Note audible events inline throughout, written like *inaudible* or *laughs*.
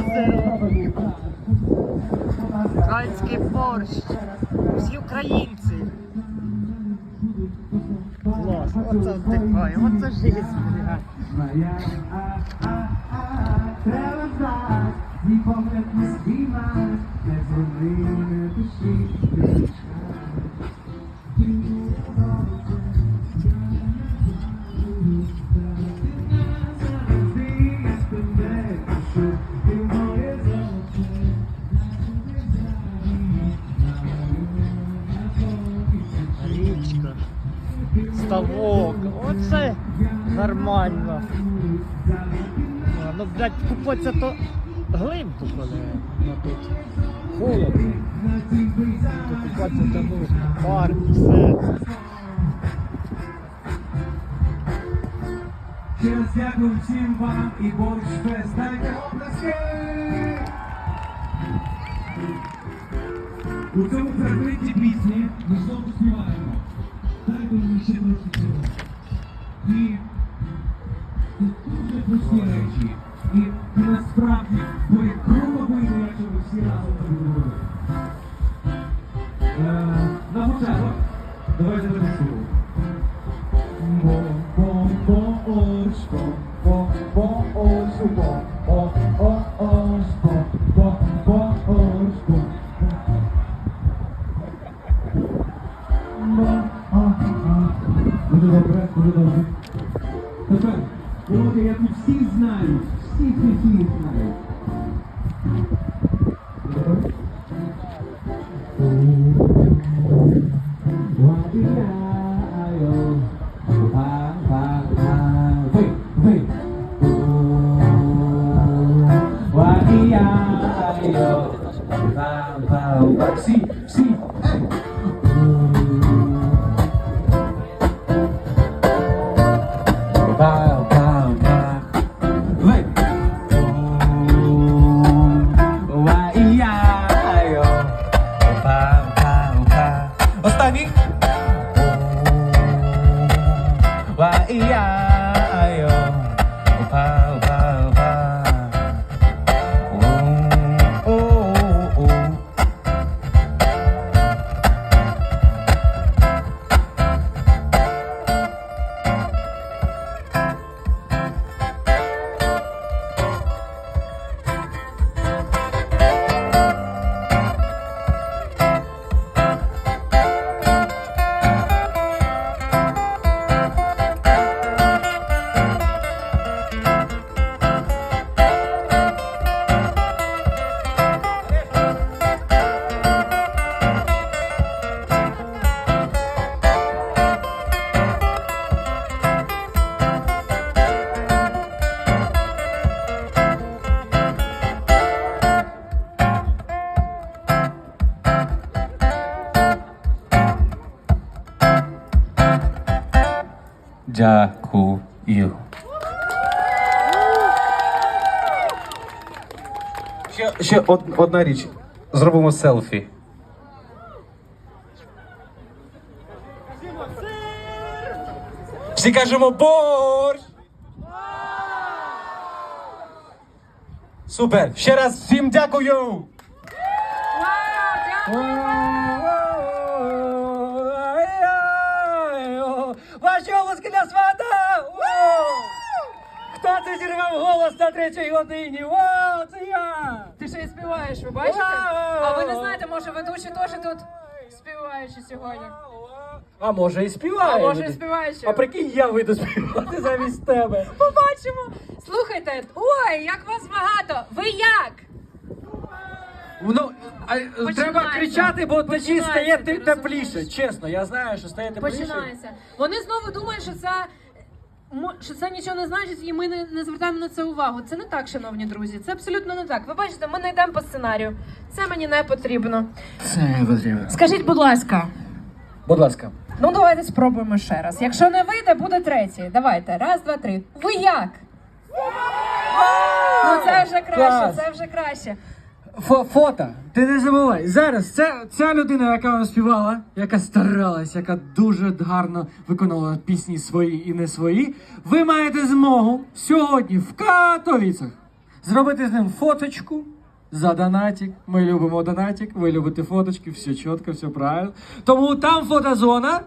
озеро. Український борщ. Всі українці. Клас, оце вдихає, оце жизнь, Ну, блядь, купатися то глимку, коли ну, тут холодно. То ну, парк, все. Ще дякую всім вам і борщ фест. Дайте оплески! У цьому фрагменті пісні ми знову співаємо. Дайте мені ще трошки цього. І тут дуже прості Ще, ще од, одна річ. Зробимо селфі. Всі кажемо борщ! Супер! Ще раз всім дякую! Ваші голоски для свата! Хто це зірвав голос на третій годині? Вау, це я! Ти ще й співаєш, ви бачите? А ви не знаєте, може ведучі теж тут співаючі сьогодні. А може і співає? А може і люди? співаючі. А прикинь, я вийду співати замість тебе. Побачимо. Слухайте, ой, як вас багато. Ви як? Ну, а, треба кричати, бо вночі стає тепліше. Чесно, я знаю, що стає тепліше. Починається. Вони знову думають, що це. Що це нічого не значить, і ми не, не звертаємо на це увагу. Це не так, шановні друзі. Це абсолютно не так. Ви бачите, ми не йдемо по сценарію. Це мені не потрібно. Це не потрібно. Скажіть, будь ласка, Будь ласка. ну давайте спробуємо ще раз. Якщо не вийде, буде третій. Давайте, раз, два, три. Ви як? Ну це вже краще, це вже краще. Фо- фото. Ти не забувай. Зараз ця, ця людина, яка вам співала, яка старалась, яка дуже гарно виконувала пісні свої і не свої. Ви маєте змогу сьогодні в Катовіцях зробити з ним фоточку за донатик. Ми любимо донатик, ви любите фоточки, все чітко, все правильно. Тому там фотозона.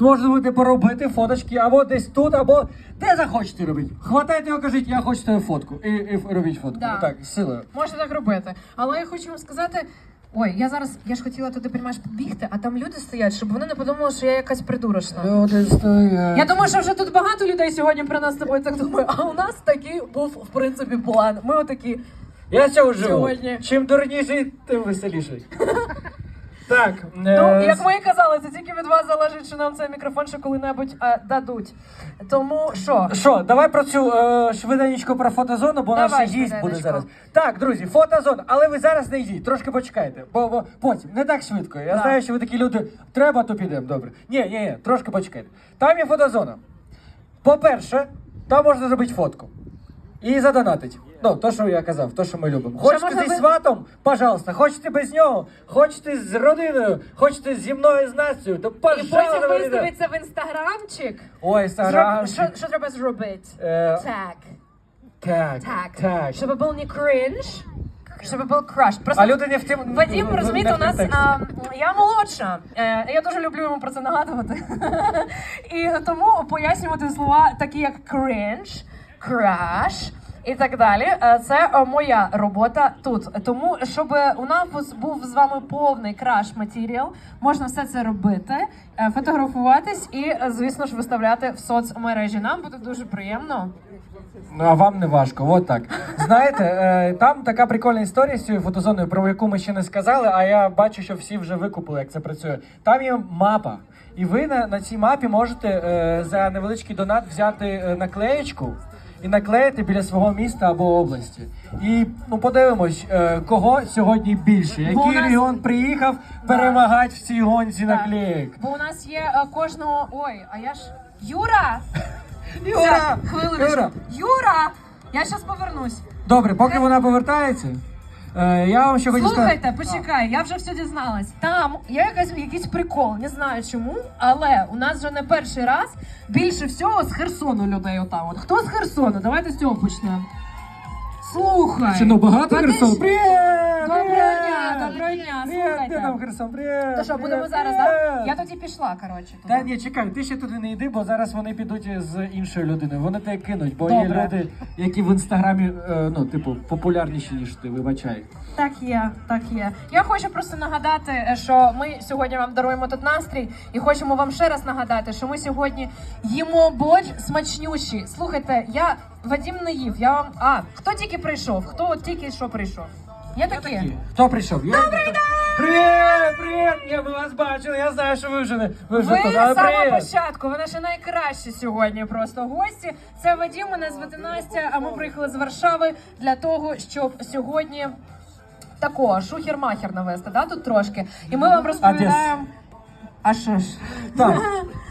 Можна буде поробити фоточки або десь тут, або де захочете робити. Хватайте його, кажіть, я хочу твою фотку. І, і робіть фотку. Да. Так, з силою. Можна так робити. Але я хочу вам сказати. Ой, я зараз я ж хотіла туди приймаєш побігти, а там люди стоять, щоб вони не подумали, що я якась придурочна. Люди стоять. Я думаю, що вже тут багато людей сьогодні при нас з тобою так думаю. А у нас такий був в принципі план. Ми отакі. Я цього живу. Сьогодні. Чим дурніший, тим веселіший. *laughs* так. Ну, е, як ми і казали, це тільки від вас залежить, що нам цей мікрофон ще коли-небудь е, дадуть. Тому що? Що, давай про цю е, швиденечко про фотозону, бо Давай ще гість буде швиденечко. зараз. Так, друзі, фотозона, але ви зараз не йдіть, трошки почекайте, бо, бо потім не так швидко. Я Так. знаю, що ви такі люди, треба, то підемо. Добре. Ні, ні, ні, трошки почекайте. Там є фотозона. По-перше, там можна зробити фотку. І задонатить. Ну, то, що я казав, то, що ми любимо. Хочете можна зі ви- сватом, пожалуйста, хочете без нього, хочете з родиною, хочете зі мною з Настю, то І пожалуйста. потім ви виставиться в інстаграмчик. Ой, інстаграм. Зроб- Що, що треба зробити? Е, Так, так, так. так. Щоб був не кринж, щоб був краш. Просто А люди не в тим. Вадим, в- в- розумієте, у нас а, я молодша. Е, я дуже люблю йому про це нагадувати. *laughs* І тому пояснювати слова такі, як кринж, краш. І так далі, Е, це е, моя робота тут. Тому, щоб у нас був з вами повний краш матеріал, можна все це робити, е, фотографуватись і, звісно ж, виставляти в соцмережі. Нам буде дуже приємно. Ну, а вам не важко, от так. Знаєте, там така прикольна історія з цією фотозоною, про яку ми ще не сказали, а я бачу, що всі вже викупили, як це працює. Там є мапа. І ви на, на цій мапі можете за невеличкий донат взяти наклеєчку і наклеїти біля свого міста або області. І ну подивимось, е, кого сьогодні більше, який Бо у нас- регіон приїхав перемагати в цій гонці наклеїк. Бо у нас є е, кожного. Ой, а я ж. Юра! *laughs* Юра! Так, хвилиночку. Юра! Юра! Я зараз повернусь. Добре, поки вона повертається, е, я вам ще хотів сказати. Слухайте, почекай, я вже все дізналась. Там є якась якийсь прикол, не знаю чому, але у нас вже не перший раз більше всього з Херсону людей отам. От хто з Херсону? Давайте з цього почнемо. Слухай. Чи ну багато Херсон? Привіт! Доброго дня, доброго дня, Привіт, там Херсон? Привіт! То що, будемо привіт, зараз, привіт! так? Я тоді пішла, коротше. туди. Та ні, чекай, ти ще туди не йди, бо зараз вони підуть з іншою людиною. Вони тебе кинуть, бо Добре. є люди, які в інстаграмі, е, ну, типу, популярніші, ніж ти, вибачай. Так є, так є. Я хочу просто нагадати, е, що ми сьогодні вам даруємо тут настрій, і хочемо вам ще раз нагадати, що ми сьогодні їмо борщ смачнющий. Слухайте, я Вадім не їв. Я вам. А хто тільки прийшов? Хто от тільки що прийшов? Є такі? Хто прийшов? Я... Добрий день! Привіт, привіт! Я би вас бачив, я знаю, що ви вже не ви вже Ви тут, з самого привіт! початку, ви наші найкращі сьогодні просто гості. Це Вадім, мене звати Настя, а ми приїхали з Варшави для того, щоб сьогодні такого шухер-махер навести, да, тут трошки. І ми вам розповідаємо. А що ж? Так.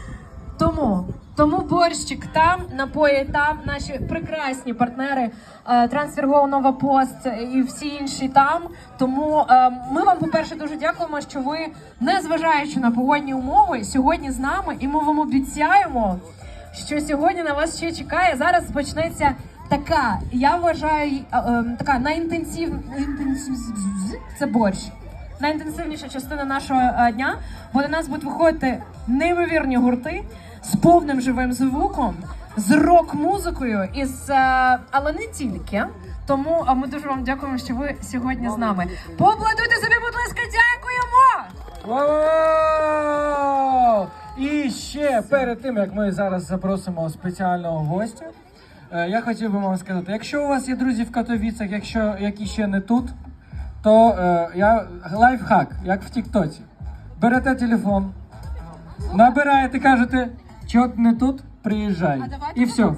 *laughs* Тому, тому борщик там, напої там, наші прекрасні партнери е, Трансферго Нова Пост і всі інші там. Тому е, ми вам, по-перше, дуже дякуємо, що ви, незважаючи на погодні умови, сьогодні з нами, і ми вам обіцяємо, що сьогодні на вас ще чекає. Зараз почнеться така, я вважаю, е, така найінтенсив... інтенсив- це борщ. Найінтенсивніша частина нашого дня, бо до нас будуть виходити неймовірні гурти з повним живим звуком, з рок-музикою, із, е, але не тільки. Тому ми дуже вам дякуємо, що ви сьогодні з нами. Поаплодуйте собі, будь ласка, дякуємо! І ще перед тим, як ми зараз запросимо спеціального гостя, е, я хотів би вам сказати, якщо у вас є друзі в Катовіцях, якщо які ще не тут, то е, я лайфхак, як в Тіктоці. Берете телефон, набираєте, кажете, чого не тут, приїжджай. І все.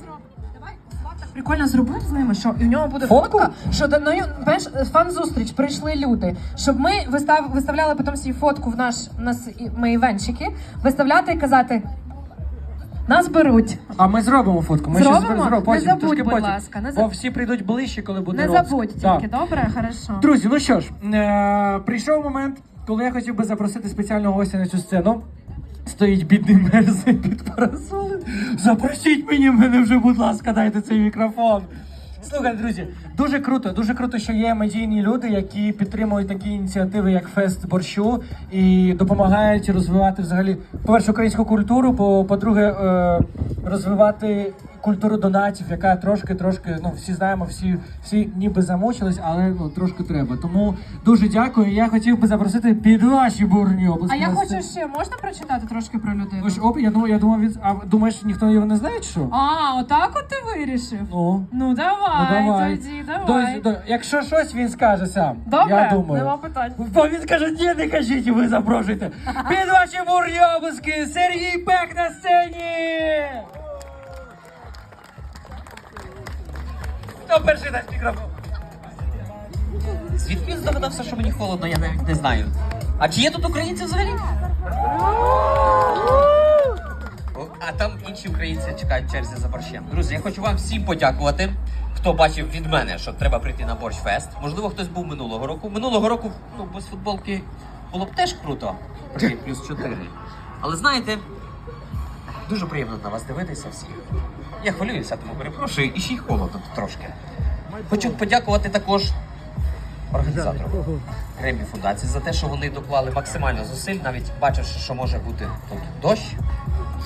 Прикольно зробити з ними, що і в нього буде Фотку? фотка, що до неї знаєш, фан-зустріч прийшли люди. Щоб ми вистав, виставляли потім свою фотку в наш нас і- ми івенчики, виставляти і казати. Нас беруть. А ми зробимо фотку. Ми Зробимо? щас зробимо, Не потім, забудь, трошки будь потім. ласка, не Бо всі прийдуть ближче, коли буде Не розпис. забудь Так. тільки, добре? Хорошо. Друзі, ну що ж, е- прийшов момент, коли я хотів би запросити спеціального гостя на цю сцену. Стоїть бідний мерзень під парасолем. Запросіть мені мене вже, будь ласка, дайте цей мікрофон. Слухайте, друзі, дуже круто, дуже круто, що є медійні люди, які підтримують такі ініціативи, як фест борщу, і допомагають розвивати взагалі, по-перше, українську культуру, по- по-друге, е, розвивати культуру донатів, яка трошки, трошки, ну всі знаємо, всі, всі ніби замучились, але ну трошки треба. Тому дуже дякую. Я хотів би запросити під ваші бурні області. А я хочу ще можна прочитати трошки про людину? Ось, оп, я думаю, я думав, він. А думаєш, ніхто його не знає, чи що? А, отак от ти вирішив. Ну. Ну давай, Ну, давай. тоді, давай. До- до- якщо щось, він скаже сам. Добре, я думаю. нема питань. Бо він каже, ні, не кажіть, і ви запрошуєте. *laughs* Під ваші бурні обласки Сергій Пек на сцені! Хто перший дасть мікрофон? Звідки він здогадався, що мені холодно, я навіть не знаю. А чи є тут українці взагалі? А там інші українці чекають черзі за борщем. Друзі, я хочу вам всім подякувати, хто бачив від мене, що треба прийти на борщфест. Можливо, хтось був минулого року. Минулого року ну, без футболки було б теж круто. При плюс 4. Але знаєте, дуже приємно на вас дивитися всіх. Я хвилююся, тому перепрошую, і ще й холодно тут трошки. Хочу подякувати також організаторам Кремлі фундації за те, що вони доклали максимально зусиль, навіть бачивши, що може бути тут дощ.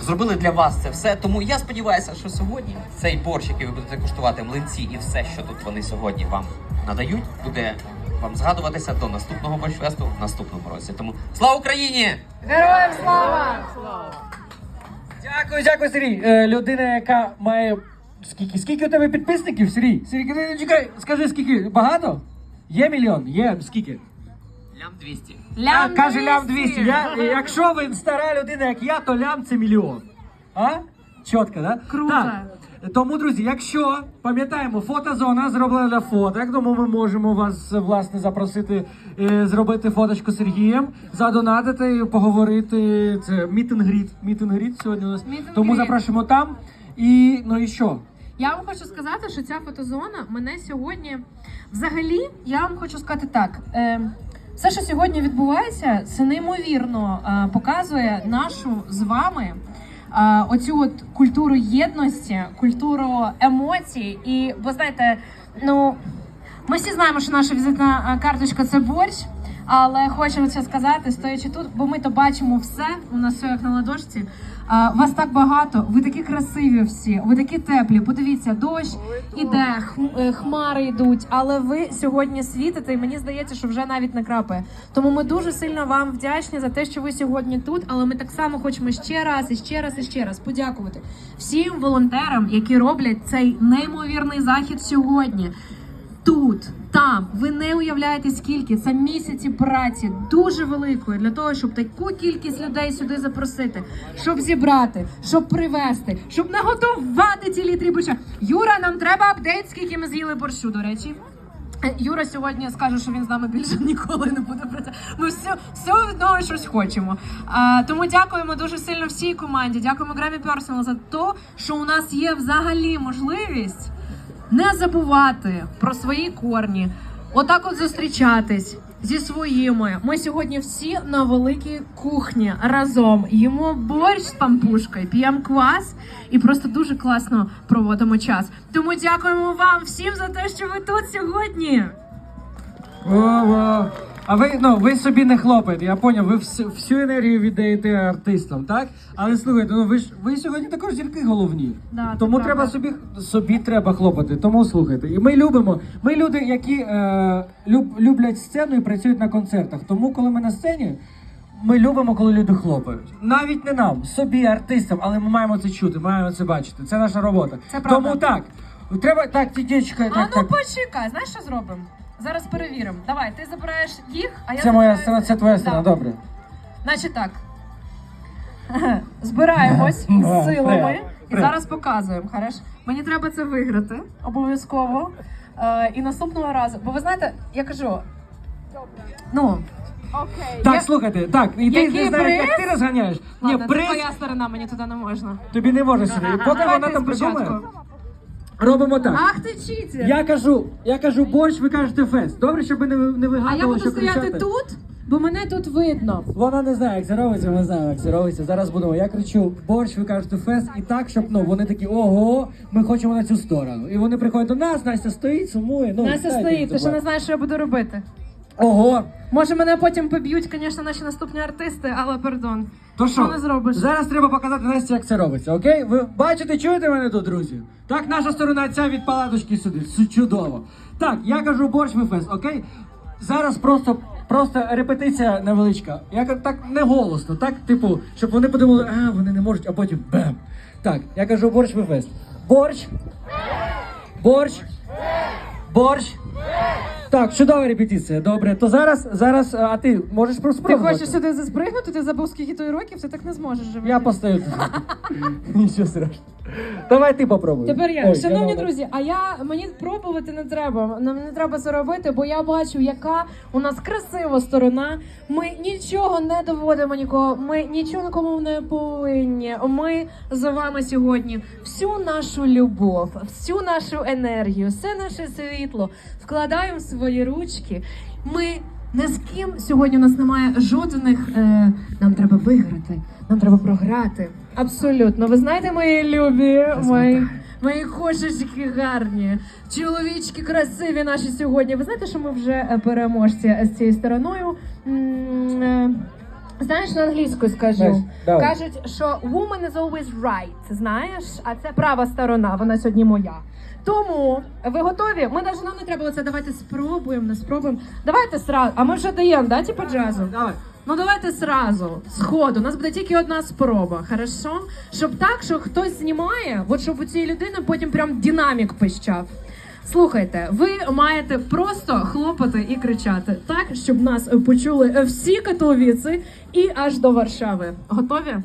Зробили для вас це все. Тому я сподіваюся, що сьогодні цей борщ, який ви будете куштувати, млинці і все, що тут вони сьогодні вам надають, буде вам згадуватися до наступного борщфесту в наступному році. Тому слава Україні! Героям слава! Дякую, дякую, Сергій. Е, людина, яка має. Скільки? Скільки у тебе підписників, Сергій? Сергій, ти- чекай, скажи, скільки? Багато? Є мільйон? Є. Скільки? Лям 200. А, каже лям 200. Я, якщо ви стара людина, як я, то лям це мільйон. А? Чітко, да? Круто. Так. Тому, друзі, якщо пам'ятаємо, фотозона зроблена для фоток, тому ми можемо вас власне запросити е, зробити фоточку з Сергієм, задонатити, і поговорити. Це мітингріт. Мітингріт сьогодні у нас. Міт-н-гріт. Тому запрошуємо там. І ну і що? Я вам хочу сказати, що ця фотозона мене сьогодні. Взагалі, я вам хочу сказати так. Е, все, що сьогодні відбувається, це неймовірно е, показує нашу з вами оцю от культуру єдності, культуру емоцій. І ви знаєте, ну ми всі знаємо, що наша візитна карточка це борщ. Але хочу це сказати, стоячи тут, бо ми то бачимо все. У нас все як на ладошці. А, вас так багато, ви такі красиві всі, ви такі теплі. Подивіться, дощ іде, е, хмари йдуть, але ви сьогодні світите, і мені здається, що вже навіть не крапає. Тому ми дуже сильно вам вдячні за те, що ви сьогодні тут. Але ми так само хочемо ще раз і ще раз і ще раз подякувати всім волонтерам, які роблять цей неймовірний захід сьогодні. Тут, там, ви не уявляєте скільки це місяці праці дуже великої для того, щоб таку кількість людей сюди запросити, щоб зібрати, щоб привезти, щоб наготувати ці літри борща. Юра, нам треба апдейт, скільки ми з'їли борщу, до речі. Е, Юра сьогодні скаже, що він з нами більше *laughs* ніколи не буде працювати. Ми все, все від щось хочемо. А, тому дякуємо дуже сильно всій команді. Дякуємо Grammy Personal за те, що у нас є взагалі можливість не забувати про свої корні, отак от зустрічатись зі своїми. Ми сьогодні всі на великій кухні разом їмо борщ з пампушкою, п'ємо квас і просто дуже класно проводимо час. Тому дякуємо вам всім за те, що ви тут сьогодні. О-о. А ви ну ви собі не хлопаєте, я поняв, ви всю, всю енергію віддаєте артистам, так? Але слухайте, ну ви ж ви сьогодні також зірки головні. Да, це Тому правда. треба собі собі треба хлопати. Тому слухайте. І ми любимо. Ми люди, які е, люб, люблять сцену і працюють на концертах. Тому, коли ми на сцені, ми любимо, коли люди хлопають. Навіть не нам, собі, артистам, але ми маємо це чути, маємо це бачити. Це наша робота. Це правда. Тому так. Треба так, ті дівчинка, А так, ну так. почекай, знаєш, що зробимо? Зараз перевіримо. Давай, ти забираєш їх, а я Це моя сцена, це твоя сцена, Да. добре. Значить так. *laughs* Збираємось *laughs* з силами привет, і привет. зараз показуємо. Хорош? Мені треба це виграти обов'язково. Е, і наступного разу. Бо ви знаєте, я кажу. Ну, Окей. Так, Я- слухайте, так, і ти Який не знаєш, як приз? ти розганяєш. ладно, Ні, це приз твоя сторона, мені туди не можна. тобі не може сюди. Поки вона ти там спочатку. Робимо так. Ах ти читер! Я кажу, я кажу борщ, ви кажете фест. Добре, щоб ви не, не А я вигадували, буду що стояти кричати. тут, бо мене тут видно. Вона не знає, як це робиться, ми знаємо, як це робиться. Зараз будемо. Я кричу борщ, ви кажете фест, і так, щоб ну вони такі, ого, ми хочемо на цю сторону. І вони приходять до нас, Настя стоїть, сумує. Ну, Настя знаєте, стоїть, ти ще не знаєш, що я буду робити. Ого. Може, мене потім поб'ють, звісно, наші наступні артисти, але пардон. То що, не зробиш? зараз треба показати Насті, як це робиться, окей? Ви бачите, чуєте мене тут, друзі? Так, наша сторона ця від палаточки сюди. Чудово. Так, я кажу борщ ми фест, окей? Зараз просто, просто репетиція невеличка. Я кажу так не голосно, так, типу, щоб вони подумали, а вони не можуть, а потім бем. Так, я кажу борщ ми фест. Борщ. Борщ. Борщ. Так, чудова репетиція. Добре, то зараз, зараз, а ти можеш просто Ти спробувати? хочеш сюди заспригнути, ти забув скільки той років, ти так не зможеш живе. Я постою. *laughs* Нічого страшного. Давай ти попробуй. Тепер я, Ой, шановні мала. друзі, а я мені пробувати не треба. Нам не треба це робити, бо я бачу, яка у нас красива сторона. Ми нічого не доводимо нікого. Ми нічого нікому не повинні. Ми за вами сьогодні всю нашу любов, всю нашу енергію, все наше світло вкладаємо в свої ручки. Ми не з ким сьогодні у нас немає жодних. Е, нам треба виграти, нам треба програти. Абсолютно. Ви знаєте, мої любі, мої, мої кошечки гарні, чоловічки красиві наші сьогодні. Ви знаєте, що ми вже е, переможці з цією стороною. Знаєш, на англійську скажу. Знаєш, давай. Кажуть, що woman is always right, знаєш, а це права сторона, вона сьогодні моя. Тому ви готові? Ми навіть нам не треба це. Давайте спробуємо, не спробуємо. Давайте сразу. А ми вже даємо, да, типу джазу? Давай. Ну давайте сразу, сходу. У нас буде тільки одна спроба, хорошо? Щоб так, що хтось знімає, от щоб у цієї людини потім прям динамік пищав. Слухайте, ви маєте просто хлопати і кричати так, щоб нас почули всі катовіці і аж до Варшави. Готові?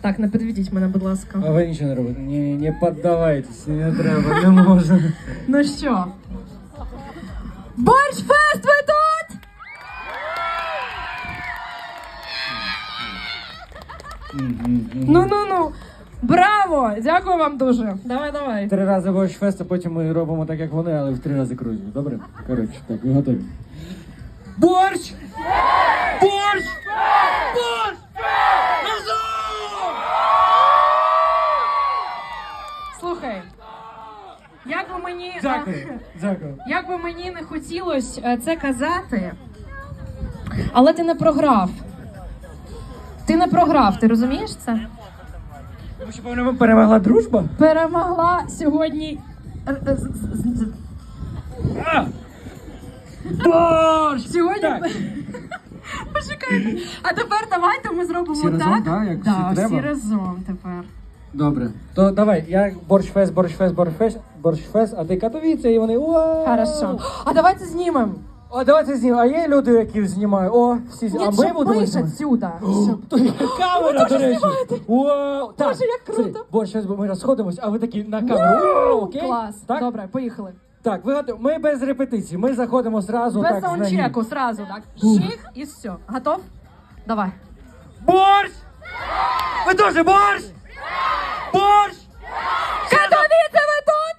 Так, не підведіть мене, будь ласка. А ви нічого не робите. Ні, не піддавайтесь, не треба, не можна. Ну що? Борщфест ви тут! Ну ну ну. Браво! Дякую вам дуже. Давай, давай. Три рази борщ фест, а потім ми робимо так, як вони, але в три рази крузі. Добре? Коротше, так, ви готові. Борщ! Борщ! Борщ! Слухай. Як би мені Дякую, дякую. як би мені не хотілося е, це казати, але ти не програв. Ти не програв, ти розумієш це? Тому що певно перемогла дружба? Перемогла сьогодні. А! Борщ! Сьогодні. Так. *laughs* Почекайте. А тепер давайте ми зробимо Всі разом, так. да, всі треба? разом тепер. Добре. То давай, я борщ фест, борщ фест, борщ фест, борщ фест, а ти Катовіце, і вони! Хорошо. А давайте знімемо. А давайте знімемо. А є люди, які знімають. О, всі Ні, а ми щоб будемо ж знімати? отсюда. Щоб- Тут є камера, до речі. Так, Боже, як круто. Борщ, зараз ми розходимось, а ви такі на камеру. Окей? Клас. Так? Добре, поїхали. Так, ви готові? Ми без репетицій. Ми заходимо зразу Без так. ноги. саундчеку, сразу, так. Ших і все. Готов? Давай. Борщ! Ви теж борщ! Борщ! Катовіце ви тут?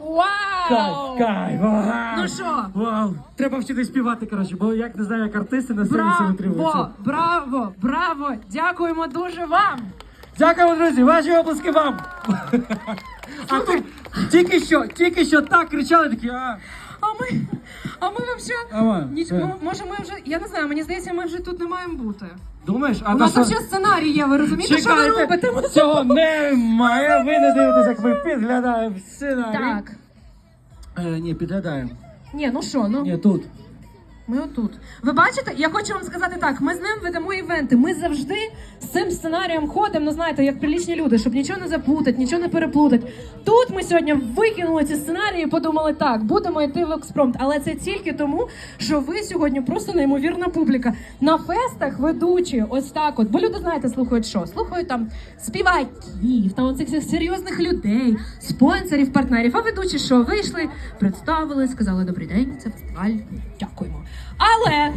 Вау! Кайф, кайф! Вау! Ну що? Вау! Треба вчити співати, коротше, бо як не знаю, як артисти на сцені себе тримаються. Браво! Браво! Браво! Дякуємо дуже вам! Дякуємо, друзі! Ваші оплески вам! А тут тільки що, тільки що так кричали такі, а. А ми, а ми взагалі... Ага, Ніч, все. мо- може ми вже, я не знаю, мені здається, ми вже тут не маємо бути. Думаєш, а У на нас взагалі сценарій є, ви розумієте, що ви робите? Ми- Цього немає. Ви не дивитесь, як ми підглядаємо сценарій. Так. Е, ні, підглядаємо. Ні, ну що, ну Ні, тут. Ми отут. Ви бачите, я хочу вам сказати так: ми з ним ведемо івенти. Ми завжди з цим сценарієм ходимо, ну знаєте, як прилічні люди, щоб нічого не заплутати, нічого не переплутати. Тут ми сьогодні викинули ці сценарії і подумали, так, будемо йти в експромт. Але це тільки тому, що ви сьогодні просто неймовірна публіка. На фестах ведучі, ось так от. Бо люди, знаєте, слухають що? Слухають там співаків, там оцих всіх серйозних людей, спонсорів, партнерів. А ведучі що? Вийшли, представили, сказали добрий день, це фестиваль. Дякуємо. Але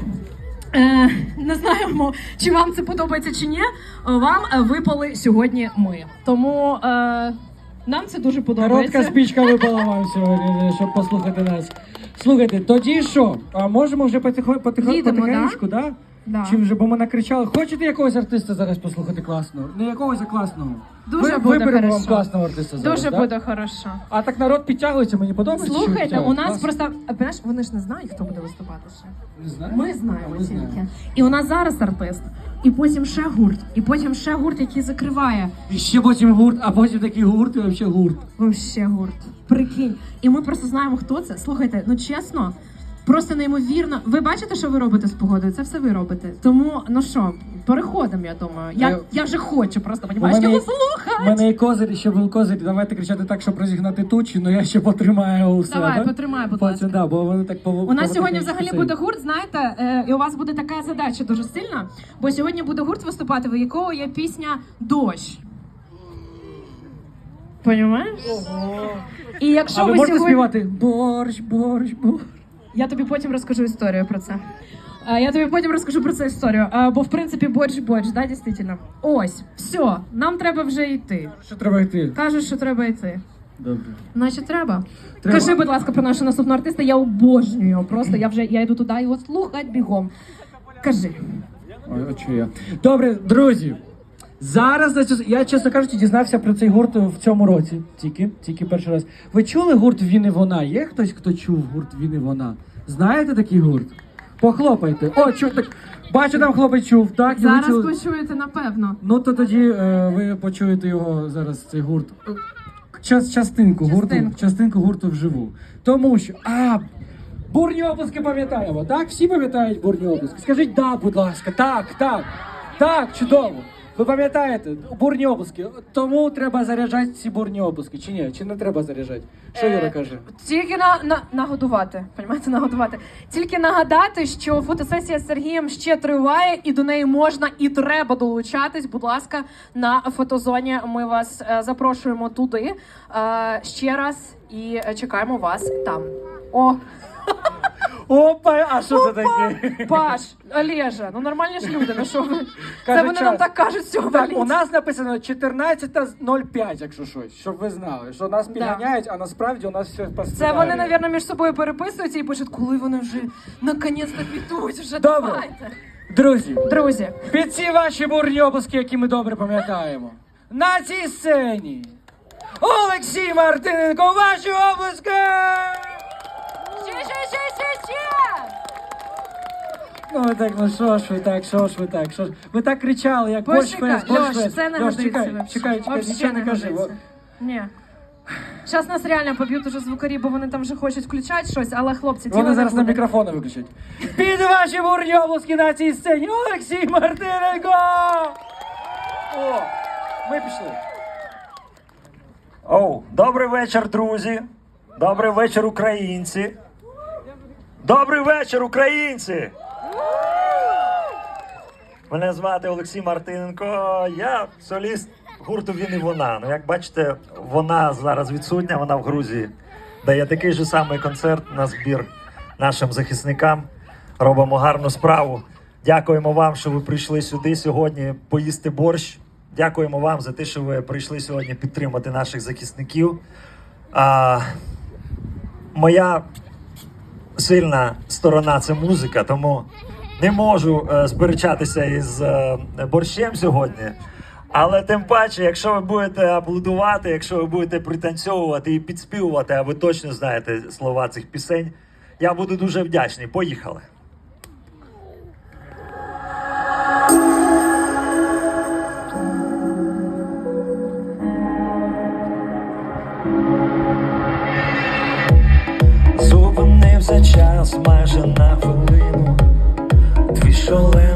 Е, не знаємо, чи вам це подобається чи ні. Вам випали сьогодні ми. Тому е, нам це дуже подобається. Коротка спічка випала вам сьогодні, щоб послухати нас. Слухайте, тоді що? А можемо вже потихо, потихо, Їдемо, потихенечку, да? Да. Чи вже бо ми накричали? Хочете якогось артиста зараз послухати класного? Не якогось, а класного. Дуже Ми буде виберемо вам класного артиста зараз. Дуже да? буде хорошо. А так народ підтягується, мені подобається. що Слухайте, у підтягують? нас Класно. просто а, знаєш, вони ж не знають, хто буде виступати ще. Не знаю. Ми знаємо ми тільки. знаємо. І у нас зараз артист, і потім ще гурт, і потім ще гурт, який закриває. І ще потім гурт, а потім такий гурт і взагалі гурт. Вообще гурт. Прикинь. І ми просто знаємо, хто це. Слухайте, ну чесно, просто неймовірно. Ви бачите, що ви робите з погодою? Це все ви робите. Тому, ну що, переходимо, я думаю. Я, Е, я вже хочу просто, У понімаєш, мене, його у слухати. мене є козир, і ще був козир. Давайте кричати так, щоб розігнати тучі, але я ще потримаю усе. Давай, да? потримай, будь ласка. да, бо вони так пов... У нас сьогодні взагалі буде гурт, знаєте, е, і у вас буде така задача дуже сильна, бо сьогодні буде гурт виступати, в якого є пісня Дощ. Понімаєш? І якщо А ви ви можете сьогодні... співати борщ, борщ, борщ. Я тобі потім розкажу історію про це. Я тобі потім розкажу про це історію. Бо в принципі борщ борщ, да, дійсно. Ось, все, нам треба вже йти. Що треба йти? Кажуть, що треба йти. Добре. Значить, треба. Треба. Кажи, будь ласка, про нашого наступного артиста. Я обожнюю його. Просто я вже я йду туди його слухати бігом. Кажи. Ой, от я. Добре, друзі. Зараз я, чес- я, чесно кажучи, дізнався про цей гурт в цьому році. Тільки, тільки перший раз. Ви чули гурт Він і вона? Є хтось, хто чув гурт Він і вона? Знаєте такий гурт? Похлопайте. О, чу, так. Бачу, там хлопець чув, так? і ви Зараз чули. почуєте, напевно. Ну то тоді е, ви почуєте його зараз цей гурт. Час, частинку, гурту, Частинку. частинку гурту вживу. Тому що. А, бурні обласки пам'ятаємо, так? Всі пам'ятають бурні обласки. Скажіть да, будь ласка, так, так, так, чудово. Ви пам'ятаєте, бурні обласки. Тому треба заряджати ці бурні обласки. Чи ні? Чи не треба заряджати? Що Юра Е, каже? Тільки на, на нагодувати. Понімаєте, нагодувати. Тільки нагадати, що фотосесія з Сергієм ще триває, і до неї можна і треба долучатись. Будь ласка, на фотозоні. Ми вас е, запрошуємо туди е, ще раз і е, чекаємо вас там. О, Опа, а що це таке? Паш, Олежа, ну нормальні ж люди, ну що ви? *laughs* Це Каже вони час. нам так кажуть з цього Так, валіть. у нас написано 14.05, якщо щось, щоб ви знали, що нас підганяють, а насправді у нас все по Це сценарію. вони, напевно, між собою переписуються і пишуть, коли вони вже наконець-то квітують, вже Добре. давайте. Друзі, Друзі, під ці ваші бурні обласки, які ми добре пам'ятаємо, на цій сцені Олексій Мартиненко, ваші обласки! Ще, ще, ще, ще! Ну ви так, ну що ж ви так, що ж ви так, що ж ви так кричали, як Почекай, борщ фест, борщ Льош, фест. це не Льош, годиться чекай, вообще. чекай, чекай, Вообще нічого не кажи. годиться. Ні. Зараз нас реально поб'ють уже звукарі, бо вони там вже хочуть включати щось, але хлопці, Вони діло зараз на буде. мікрофони виключать. Під ваші бурні обласки на цій сцені Олексій Мартиненко! О, ми пішли. Оу, добрий вечір, друзі. Добрий вечір, українці. Добрий вечір, українці. Мене звати Олексій Мартиненко. Я соліст гурту Він і вона. Ну, як бачите, вона зараз відсутня, вона в Грузії. Дає такий же самий концерт на збір нашим захисникам. Робимо гарну справу. Дякуємо вам, що ви прийшли сюди сьогодні поїсти борщ. Дякуємо вам за те, що ви прийшли сьогодні підтримати наших захисників. А, моя сильна сторона це музика, тому не можу е, сперечатися із е, борщем сьогодні. Але тим паче, якщо ви будете аплодувати, якщо ви будете пританцьовувати і підспівувати, а ви точно знаєте слова цих пісень, я буду дуже вдячний. Поїхали. Час майже на хвилину. Твій шале